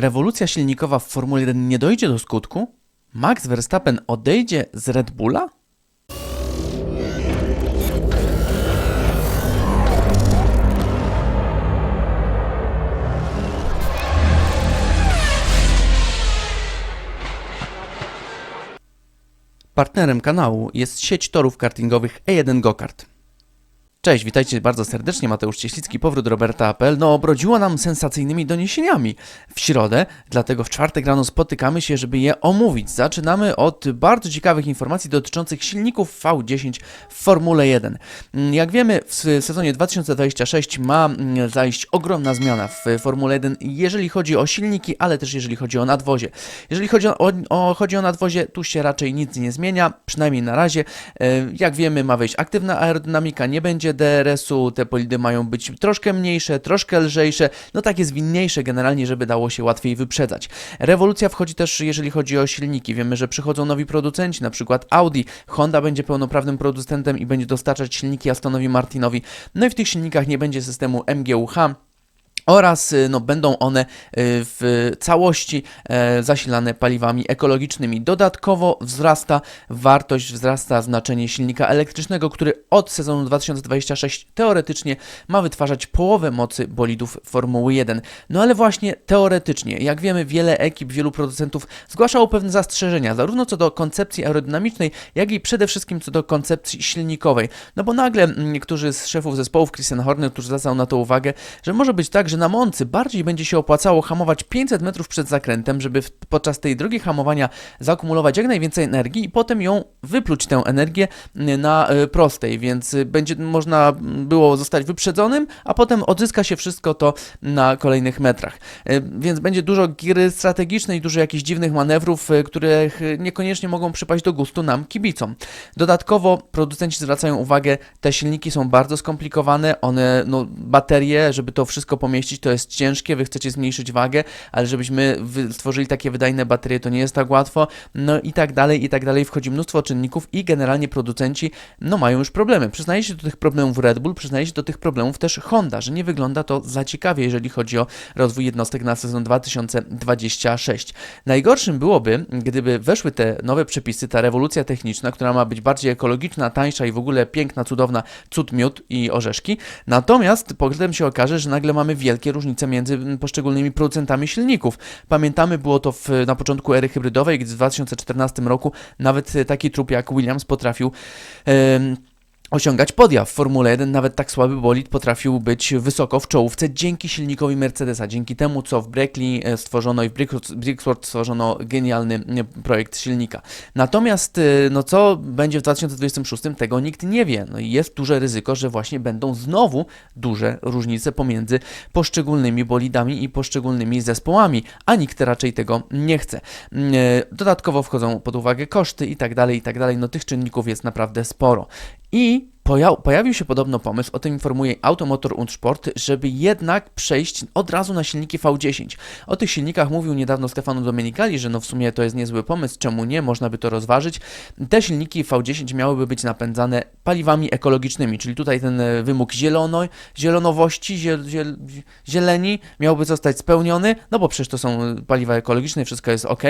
Rewolucja silnikowa w Formule 1 nie dojdzie do skutku? Max Verstappen odejdzie z Red Bulla? Partnerem kanału jest sieć torów kartingowych E1 Gokart. Cześć, witajcie bardzo serdecznie, Mateusz Cieślicki, powrót Roberta Apel. No, obrodziło nam sensacyjnymi doniesieniami w środę, dlatego w czwartek rano spotykamy się, żeby je omówić. Zaczynamy od bardzo ciekawych informacji dotyczących silników V10 w Formule 1. Mm, Jak wiemy, w sezonie 2026 ma mm, zajść ogromna zmiana w Formule 1, jeżeli chodzi o silniki, ale też jeżeli chodzi o nadwozie. Jeżeli chodzi o, o, chodzi o nadwozie, tu się raczej nic nie zmienia, przynajmniej na razie. E, Jak wiemy, ma wejść aktywna aerodynamika, nie będzie DRS-u, te polidy mają być troszkę mniejsze, troszkę lżejsze, no takie zwinniejsze generalnie, żeby dało się łatwiej wyprzedzać. Rewolucja wchodzi też, jeżeli chodzi o silniki. Wiemy, że przychodzą nowi producenci, na przykład Audi. Honda będzie pełnoprawnym producentem i będzie dostarczać silniki Astonowi Martinowi. No i w tych silnikach nie będzie systemu MGUH, oraz y, no, będą one y, w całości e, zasilane paliwami ekologicznymi. Dodatkowo wzrasta wartość, wzrasta znaczenie silnika elektrycznego, który od sezonu 2026 teoretycznie ma wytwarzać połowę mocy bolidów Formuły 1. No ale właśnie teoretycznie, jak wiemy, wiele ekip, wielu producentów zgłaszało pewne zastrzeżenia, zarówno co do koncepcji aerodynamicznej, jak i przede wszystkim co do koncepcji silnikowej. No bo nagle mm, niektórzy z szefów zespołów, Christian Horner, którzy zwracał na to uwagę, że może być tak, że na Moncy bardziej będzie się opłacało hamować 500 metrów przed zakrętem, żeby podczas tej drogi hamowania zaakumulować jak najwięcej energii i potem ją wypluć tę energię y, na y, prostej, więc y, będzie można było zostać wyprzedzonym, a potem odzyska się wszystko to na kolejnych metrach. Więc będzie dużo gry strategicznej, dużo jakichś dziwnych manewrów, których niekoniecznie mogą przypaść do gustu nam, kibicom. Dodatkowo producenci zwracają uwagę, te silniki są bardzo skomplikowane, one, no, baterie, żeby to wszystko pomieścić, to jest ciężkie, wy chcecie zmniejszyć wagę, ale żebyśmy stworzyli takie wydajne baterie, to nie jest tak łatwo, no i tak dalej, i tak dalej, wchodzi mnóstwo czynników i generalnie producenci, no, mają już problemy. Przyznaje się do tych problemów Red Bull, przyznaje się do tych problemów też Honda, że nie wygląda to za ciekawie, jeżeli chodzi o rozwój jednostek na sezon 2026. Najgorszym byłoby, gdyby weszły te nowe przepisy, ta rewolucja techniczna, która ma być bardziej ekologiczna, tańsza i w ogóle piękna, cudowna, cud, miód i orzeszki. Natomiast potem się okaże, że nagle mamy wielkie różnice między mm, poszczególnymi producentami silników. Pamiętamy, było to w, na początku ery hybrydowej, gdy w 2014 roku nawet e, taki trup jak Williams potrafił em, osiągać podia w Formule 1. Nawet tak słaby bolid potrafił być wysoko w czołówce dzięki silnikowi Mercedesa, dzięki temu, co w Brackley e, stworzono i w Brickworth stworzono genialny e, projekt silnika. Natomiast, e, no co będzie w 2026, tego nikt nie wie. No jest duże ryzyko, że właśnie będą znowu duże różnice pomiędzy poszczególnymi bolidami i poszczególnymi zespołami, a nikt raczej tego nie chce. Mm, e, Dodatkowo wchodzą pod uwagę koszty i tak dalej, i tak dalej. No tych czynników jest naprawdę sporo. I poja- pojawił się podobno pomysł, o tym informuje Automotor und Sport, żeby jednak przejść od razu na silniki V10. O tych silnikach mówił niedawno Stefano Domenicali, że no w sumie to jest niezły pomysł, czemu nie, można by to rozważyć. Te silniki V10 miałyby być napędzane paliwami ekologicznymi, czyli tutaj ten e, wymóg zielono, zielonowości, ziel, ziel, zieleni miałby zostać spełniony, no bo przecież to są paliwa ekologiczne, wszystko jest ok.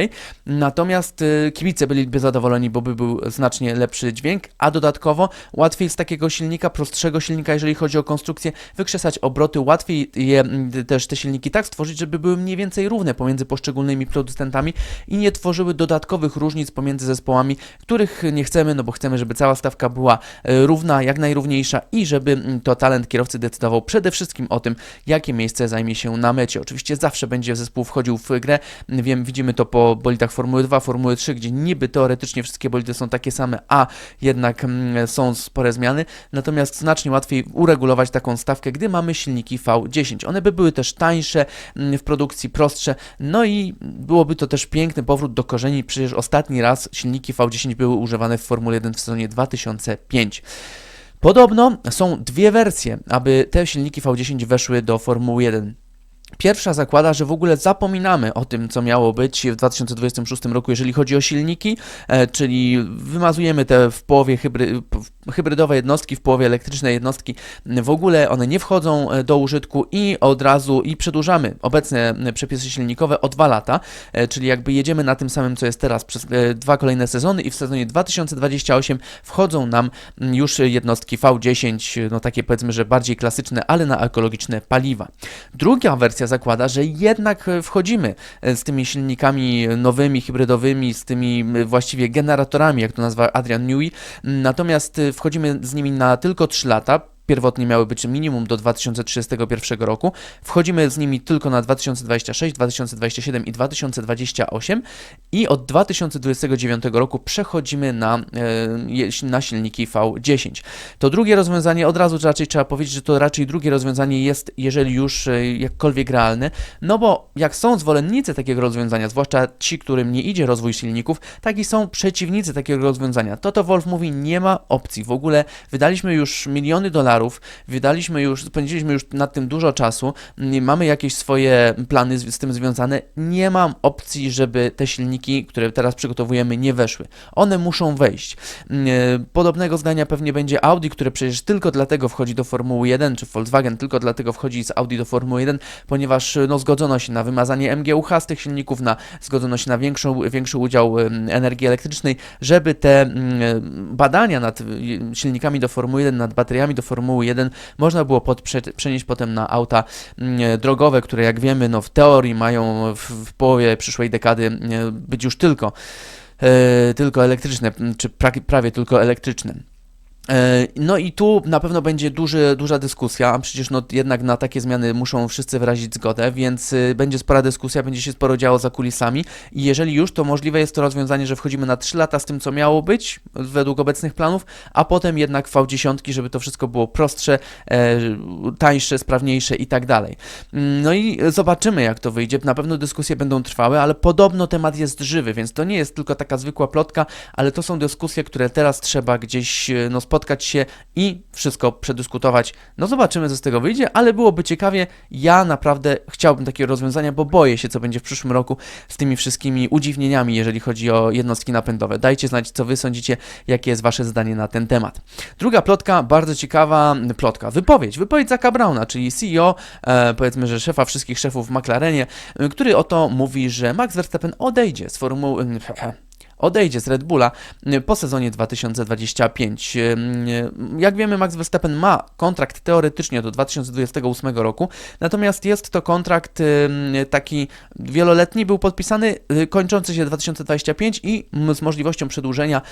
Natomiast e, kibice byliby zadowoleni, bo by był znacznie lepszy dźwięk, a dodatkowo łatwiej z takiego silnika, prostszego silnika, jeżeli chodzi o konstrukcję, wykrzesać obroty, łatwiej je też te silniki tak stworzyć, żeby były mniej więcej równe pomiędzy poszczególnymi producentami i nie tworzyły dodatkowych różnic pomiędzy zespołami, których nie chcemy, no bo chcemy, żeby cała stawka była e, równa, jak najrówniejsza i żeby to talent kierowcy decydował przede wszystkim o tym, jakie miejsce zajmie się na mecie. Oczywiście zawsze będzie zespół wchodził w grę, wiem, widzimy to po bolidach Formuły 2, Formuły 3, gdzie niby teoretycznie wszystkie bolidy są takie same, a jednak są spore zmiany, natomiast znacznie łatwiej uregulować taką stawkę, gdy mamy silniki V10. One by były też tańsze mm, w produkcji, prostsze, no i byłoby to też piękny powrót do korzeni, przecież ostatni raz silniki V10 były używane w Formule 1 w sezonie 2005. Podobno są dwie wersje, aby te silniki V10 weszły do Formuły 1. Pierwsza zakłada, że w ogóle zapominamy o tym, co miało być w 2026 roku, jeżeli chodzi o silniki, e, czyli wymazujemy te w połowie hybry, hybrydowe jednostki w połowie elektryczne jednostki w ogóle. One nie wchodzą e, do użytku i od razu i przedłużamy. Obecne e, przepisy silnikowe o dwa lata, e, czyli jakby jedziemy na tym samym, co jest teraz przez dwa kolejne sezony i w sezonie 2028 wchodzą nam już jednostki V10, no takie powiedzmy, że bardziej klasyczne, ale na ekologiczne paliwa. Druga wersja zakłada, że jednak wchodzimy z tymi silnikami nowymi, hybrydowymi, z tymi właściwie generatorami, jak to nazwa Adrian Newey, natomiast wchodzimy z nimi na tylko 3 lata, pierwotnie miały być minimum do 2031 roku. Wchodzimy z nimi tylko na 2026, 2027 i 2028 i od 2029 roku przechodzimy na, e, na silniki V10. To drugie rozwiązanie, od razu raczej trzeba powiedzieć, że to raczej drugie rozwiązanie jest, jeżeli już e, jakkolwiek realne, no bo jak są zwolennicy takiego rozwiązania, zwłaszcza ci, którym nie idzie rozwój silników, tak i są przeciwnicy takiego rozwiązania. Toto Wolf mówi, nie ma opcji. W ogóle wydaliśmy już miliony dolarów dolarów, wydaliśmy już, spędziliśmy już nad tym dużo czasu, mamy jakieś swoje plany z, z tym związane, nie mam opcji, żeby te silniki, które teraz przygotowujemy, nie weszły. One muszą wejść. Podobnego zdania pewnie będzie Audi, które przecież tylko dlatego wchodzi do Formuły 1, czy Volkswagen tylko dlatego wchodzi z Audi do Formuły 1, ponieważ no, zgodzono się na wymazanie MGUH z tych silników, na zgodzono się na większą, większy udział energii elektrycznej, żeby te badania nad silnikami do Formuły 1, nad bateriami do Formuły Formuły 1 można było pod, prze, przenieść potem na auta mm, drogowe, które jak wiemy, no w teorii mają w, w połowie przyszłej dekady być już tylko, e, tylko elektryczne, czy pra, prawie tylko elektryczne. E, no i tu na pewno będzie duży, duża dyskusja, a przecież no jednak na takie zmiany muszą wszyscy wyrazić zgodę, więc y, będzie spora dyskusja, będzie się sporo działo za kulisami i jeżeli już, to możliwe jest to rozwiązanie, że wchodzimy na 3 lata z tym, co miało być według obecnych planów, a potem jednak V10, żeby to wszystko było prostsze, e, tańsze, sprawniejsze i tak dalej. Mm, no i zobaczymy, jak to wyjdzie. Na pewno dyskusje będą trwały, ale podobno temat jest żywy, więc to nie jest tylko taka zwykła plotka, ale to są dyskusje, które teraz trzeba gdzieś y, no, spotkać spotkać się i wszystko przedyskutować. No zobaczymy, co z tego wyjdzie, ale byłoby ciekawie. Ja naprawdę chciałbym takiego rozwiązania, bo boję się, co będzie w przyszłym roku z tymi wszystkimi udziwnieniami, jeżeli chodzi o jednostki napędowe. Dajcie znać, co wy sądzicie, jakie jest wasze zdanie na ten temat. Druga plotka, bardzo ciekawa plotka, wypowiedź, wypowiedź Zaka Browna, czyli CEO, e, powiedzmy, że szefa wszystkich szefów w McLarenie, który oto mówi, że Max Verstappen odejdzie z formuły odejdzie z Red Bulla y, po sezonie 2025. Y, y, jak wiemy, Max Verstappen ma kontrakt teoretycznie do 2028 roku, natomiast jest to kontrakt taki wieloletni, był podpisany, kończący się 2025 i z możliwością przedłużenia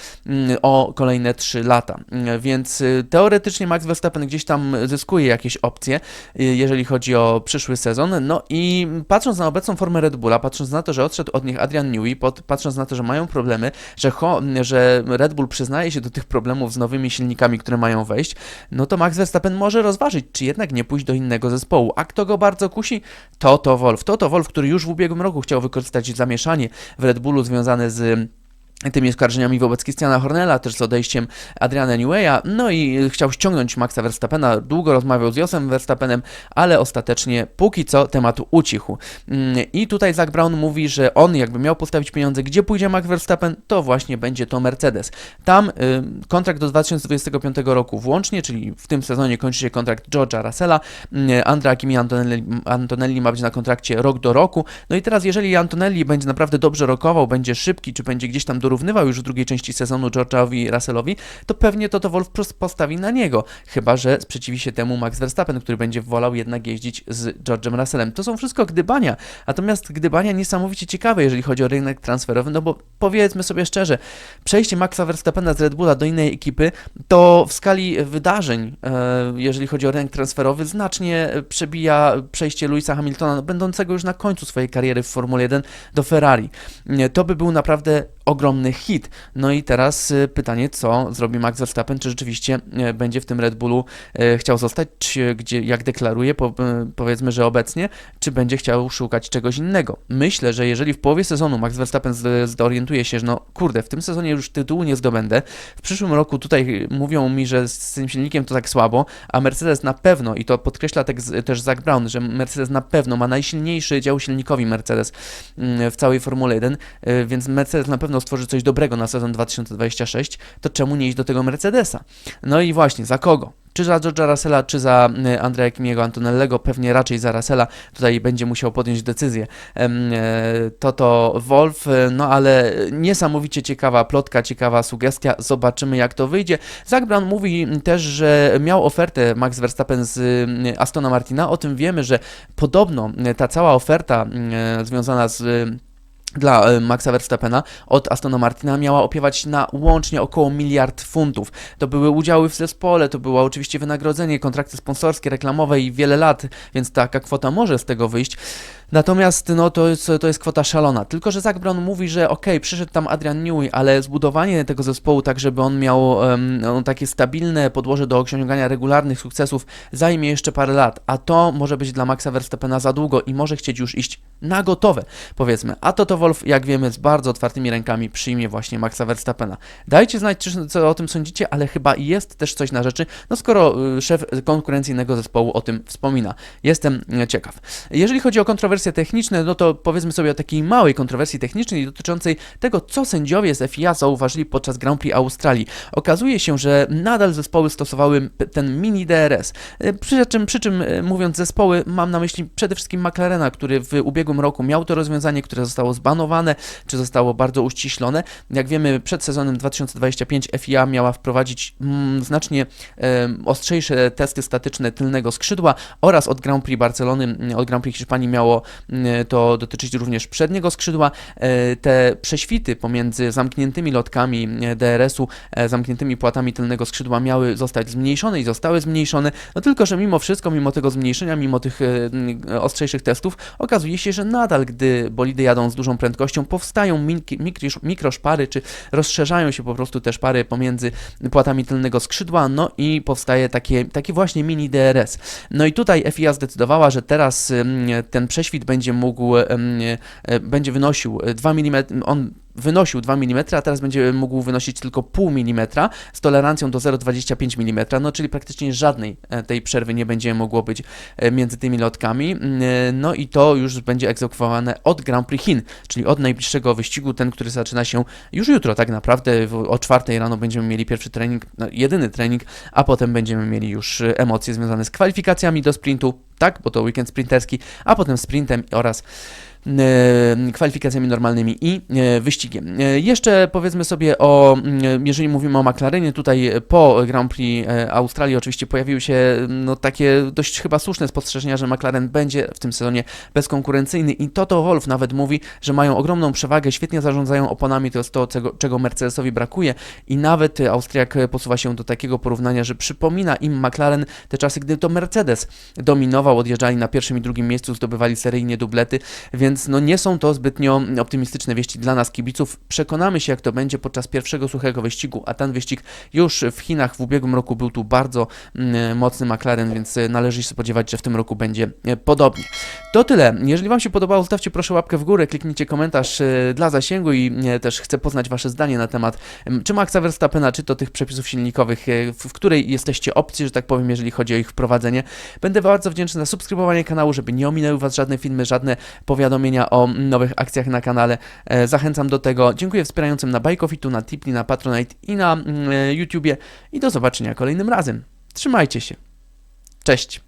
o kolejne 3 lata. Więc teoretycznie Max Verstappen gdzieś tam zyskuje jakieś opcje, jeżeli chodzi o przyszły sezon. No i patrząc na obecną formę Red Bulla, patrząc na to, że odszedł od nich Adrian Newey, patrząc na to, że mają problemy, problemy, że, że Red Bull przyznaje się do tych problemów z nowymi silnikami, które mają wejść, no to Max Verstappen może rozważyć, czy jednak nie pójść do innego zespołu. A kto go bardzo kusi? Toto Wolf. Toto Wolf, który już w ubiegłym roku chciał wykorzystać zamieszanie w Red Bullu związane z tymi oskarżeniami wobec Christiana Hornella, też z odejściem Adriana Newey'a, no i chciał ściągnąć Maxa Verstappena, długo rozmawiał z Josem Verstappenem, ale ostatecznie póki co temat ucichł. Mm, I tutaj Zach Brown mówi, że on jakby miał postawić pieniądze, gdzie pójdzie Max Verstappen, to właśnie będzie to Mercedes. Tam y, kontrakt do 2025 roku włącznie, czyli w tym sezonie kończy się kontrakt George'a Russella, y, Andrea Kimi Antonelli, Antonelli ma być na kontrakcie rok do roku, no i teraz jeżeli Antonelli będzie naprawdę dobrze rokował, będzie szybki, czy będzie gdzieś tam dorównywał już w drugiej części sezonu George'owi Russellowi, to pewnie Toto Wolf postawi na niego. Chyba, że sprzeciwi się temu Max Verstappen, który będzie wolał jednak jeździć z George'em Russellem. To są wszystko gdybania. Natomiast gdybania niesamowicie ciekawe, jeżeli chodzi o rynek transferowy, no bo powiedzmy sobie szczerze, przejście Maxa Verstappena z Red Bulla do innej ekipy, to w skali wydarzeń, e, jeżeli chodzi o rynek transferowy, znacznie przebija przejście Louisa Hamiltona, będącego już na końcu swojej kariery w Formule 1 do Ferrari. To by był naprawdę ogromny hit. No i teraz y, pytanie, co zrobi Max Verstappen, czy rzeczywiście y, będzie w tym Red Bullu y, chciał zostać, czy gdzie, jak deklaruje, po, powiedzmy, że obecnie, czy będzie chciał szukać czegoś innego. Myślę, że jeżeli w połowie sezonu Max Verstappen zorientuje się, że no kurde, w tym sezonie już tytułu nie zdobędę, w przyszłym roku tutaj mówią mi, że z tym silnikiem to tak słabo, a Mercedes na pewno, i to podkreśla tak też Zach Brown, że Mercedes na pewno ma najsilniejszy dział silnikowi Mercedes mm, w całej Formule 1, więc Mercedes na pewno pewno stworzy coś dobrego na sezon 2026, to czemu nie iść do tego Mercedesa? No i właśnie, za kogo? Czy za George'a Russella, czy za y, Andrea Kimiego Antonellego, pewnie raczej za Russella, tutaj będzie musiał podjąć decyzję. Em, e, Toto Wolf, e, no ale niesamowicie ciekawa plotka, ciekawa sugestia, zobaczymy jak to wyjdzie. Zach Brown mówi też, że miał ofertę Max Verstappen z y, Astona Martina, o tym wiemy, że podobno y, ta cała oferta y, związana z y, dla e, Maxa Verstappena od Astona Martina miała opiewać na łącznie około miliard funtów. To były udziały w zespole, to było oczywiście wynagrodzenie, kontrakty sponsorskie, reklamowe i wiele lat, więc taka kwota może z tego wyjść. Natomiast no, to, jest, to jest kwota szalona. Tylko, że Zach Brown mówi, że okej, przyszedł tam Adrian Newey, ale zbudowanie tego zespołu tak, żeby on miał no, takie stabilne podłoże do osiągania regularnych sukcesów zajmie jeszcze parę lat, a to może być dla Maxa Verstappena za długo i może chcieć już iść na gotowe, powiedzmy. A Toto Wolf, jak wiemy, z bardzo otwartymi rękami przyjmie właśnie Maxa Verstappena. Dajcie znać, co o tym sądzicie, ale chyba jest też coś na rzeczy, no skoro y, szef konkurencyjnego zespołu o tym wspomina. Jestem y, ciekaw. Jeżeli chodzi o kontrowersje techniczne, no to powiedzmy sobie o takiej małej kontrowersji technicznej dotyczącej tego, co sędziowie z FIA zauważyli podczas Grand Prix Australii. Okazuje się, że nadal zespoły stosowały ten mini DRS. Y, Przy czym, przy czym mówiąc zespoły, mam na myśli przede wszystkim McLarena, który w ubiegłym roku miał to rozwiązanie, które zostało zbanowane, czy zostało bardzo uściślone. Jak wiemy, przed sezonem 2025 FIA miała wprowadzić mm, znacznie em, ostrzejsze testy statyczne tylnego skrzydła oraz od Grand Prix Barcelony, mm, od Grand Prix Hiszpanii miało mm, to dotyczyć również przedniego skrzydła. E, Te prześwity pomiędzy zamkniętymi lotkami e, DRS-u, e, zamkniętymi płatami tylnego skrzydła miały zostać zmniejszone i zostały zmniejszone. No tylko, że mimo wszystko, mimo tego zmniejszenia, mimo tych e, ostrzejszych testów, okazuje się, że nadal, gdy bolidy jadą z dużą prędkością, powstają mikroszpary, czy rozszerzają się po prostu te szpary pomiędzy płatami tylnego skrzydła, no i powstaje takie, taki właśnie mini DRS. No i tutaj FIA zdecydowała, że teraz ym, ten prześwit będzie mógł, ym, e, będzie wynosił 2 mm, on wynosił 2 mm, a teraz będzie mógł wynosić tylko pół mm z tolerancją do 0,25 mm, no czyli praktycznie żadnej e, tej przerwy nie będzie mogło być e, między tymi lotkami. Mm, e, No i to już będzie egzekwowane od Grand Prix Chin, czyli od najbliższego wyścigu, ten, który zaczyna się już jutro tak naprawdę. O czwartej rano będziemy mieli pierwszy trening, no, jedyny trening, a potem będziemy mieli już emocje związane z kwalifikacjami do sprintu, tak, bo to weekend sprinterski, a potem sprintem oraz kwalifikacjami normalnymi i e, wyścigiem. E, Jeszcze powiedzmy sobie o, jeżeli mówimy o McLarenie, tutaj po Grand Prix e, Australii oczywiście pojawiły się no, takie dość chyba słuszne spostrzeżenia, że McLaren będzie w tym sezonie bezkonkurencyjny i Toto Wolff nawet mówi, że mają ogromną przewagę, świetnie zarządzają oponami, to jest to, czego, Mercedesowi brakuje i nawet e, Austriak e, posuwa się do takiego porównania, że przypomina im McLaren te czasy, gdy to Mercedes dominował, odjeżdżali na pierwszym i drugim miejscu, zdobywali seryjnie dublety, więc no nie są to zbytnio optymistyczne wieści dla nas kibiców. Przekonamy się, jak to będzie podczas pierwszego suchego wyścigu, a ten wyścig już w Chinach w ubiegłym roku był tu bardzo mm, mocny McLaren, więc e, należy się spodziewać, że w tym roku będzie e, podobnie. To tyle. Jeżeli Wam się podobało, zostawcie proszę łapkę w górę, kliknijcie komentarz e, dla zasięgu i też chcę poznać Wasze zdanie na temat em, czy Maxa Verstappena, czy to tych przepisów silnikowych, w której jesteście opcji, że tak powiem, jeżeli chodzi o ich wprowadzenie. Będę bardzo wdzięczny za subskrybowanie kanału, żeby nie ominęły Was żadne filmy, żadne powiadomienia o nowych akcjach na kanale. E, Zachęcam do tego. Dziękuję wspierającym na Bajkofitu, na Tipli, na Patronite i na mm, e, YouTubie i do zobaczenia kolejnym razem. Trzymajcie się. Cześć.